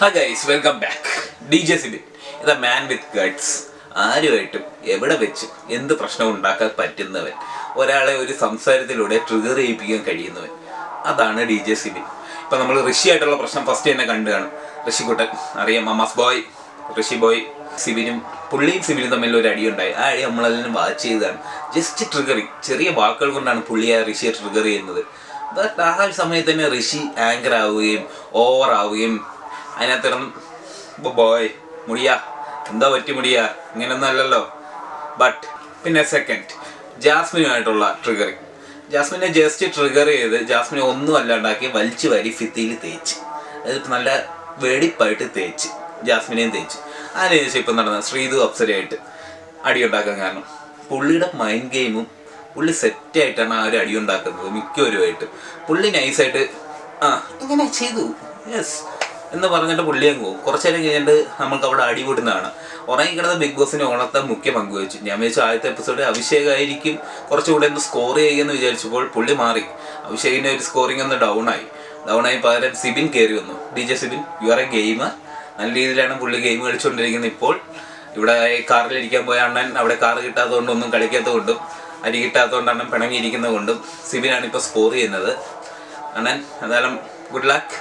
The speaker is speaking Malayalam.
Guys welcome back D J Sibin ഇത് മാൻ വിത്ത് ഗഡ്സ് ആരുമായിട്ടും എവിടെ വെച്ച് എന്ത് പ്രശ്നം ഉണ്ടാക്കാൻ പറ്റുന്നവൻ? ഒരാളെ ഒരു സംസാരത്തിലൂടെ ട്രിഗർ ചെയ്യിപ്പിക്കാൻ കഴിയുന്നവൻ. അതാണ് ഡി ജെ സിബിൻ ഇപ്പം നമ്മൾ ഋഷി ആയിട്ടുള്ള പ്രശ്നം ഫസ്റ്റ് തന്നെ കണ്ടു കാണും. ഋഷിക്കുട്ടൻ അറിയാം മമാസ് ബോയ് ഋഷി ബോയ് സിബിനും പുള്ളിയും സിബിനും തമ്മിൽ ഒരു അടി ഉണ്ടായി. ആ അടി നമ്മളെല്ലാം വാച്ച് ചെയ്തതാണ്. ജസ്റ്റ് ട്രിഗറിങ് ചെറിയ വാക്കുകൾ കൊണ്ടാണ് പുള്ളി ആ ഋഷിയെ ട്രിഗർ ചെയ്യുന്നത്. ആ ഒരു സമയത്ത് തന്നെ ഋഷി ആങ്കർ ആവുകയും ഓവർ ആവുകയും അതിനകത്തിടന്ന് ബോയ് മുടിയാ. എന്താ പറ്റി മുടിയാ? ഇങ്ങനൊന്നും അല്ലല്ലോ. ബട്ട് പിന്നെ സെക്കൻഡ് ജാസ്മിനുമായിട്ടുള്ള ട്രിഗറിങ് ജാസ്മിനെ ജസ്റ്റ് ട്രിഗർ ചെയ്ത് ജാസ്മിനെ ഒന്നും അല്ലാണ്ടാക്കി വലിച്ചു വരി ഫിത്തിയിൽ തേച്ച്. അത് നല്ല വെടിപ്പായിട്ട് തേച്ച്. ജാസ്മിനെയും തേച്ച്. അതിനുശേഷം ഇപ്പം നടന്ന ശ്രീതു അപ്സരയായിട്ട് അടി ഉണ്ടാക്കാൻ കാരണം പുള്ളിയുടെ മൈൻഡ് ഗെയിമും പുള്ളി സെറ്റായിട്ടാണ് ആ ഒരു അടി ഉണ്ടാക്കുന്നത് മിക്കവരുമായിട്ട്. പുള്ളി നൈസായിട്ട് ആ ഇങ്ങനെ ചെയ്തു. യെസ് എന്ന് പറഞ്ഞിട്ട് പുള്ളി അങ്ങ് പോകും. കുറച്ച് നേരം കഴിഞ്ഞിട്ട് നമുക്ക് അവിടെ അടി കൂടുന്നതാണ് ഉറങ്ങിക്കിടന്ന ബിഗ് ബോസിന് ഓണത്തെ മുഖ്യ പങ്കുവച്ചു ഞാൻ വിചാരിച്ചു ആദ്യത്തെ എപ്പിസോഡ് അഭിഷേകായിരിക്കും കുറച്ചുകൂടെ ഒന്ന് സ്കോർ ചെയ്യുമെന്ന് വിചാരിച്ചപ്പോൾ പുള്ളി മാറി. അഭിഷേകിന്റെ ഒരു സ്കോറിംഗ് ഒന്ന് ഡൗൺ ആയി. ഡൗൺ ആയി പകരം സിബിൻ കയറി വന്നു. D J Sibin you are a gamer നല്ല രീതിയിലാണ് പുള്ളി ഗെയിം കളിച്ചുകൊണ്ടിരിക്കുന്നത് ഇപ്പോൾ. ഇവിടെ കാറിലിരിക്കാൻ പോയ അണ്ണൻ അവിടെ കാറ് കിട്ടാത്തതുകൊണ്ടും ഒന്നും കളിക്കാത്തതുകൊണ്ടും അരി കിട്ടാത്തതുകൊണ്ട് അണ്ണൻ പിണങ്ങിയിരിക്കുന്നത് കൊണ്ടും സിബിനാണ് ഇപ്പോൾ സ്കോർ ചെയ്യുന്നത്. അണ്ണൻ എന്തായാലും ഗുഡ് ലക്ക്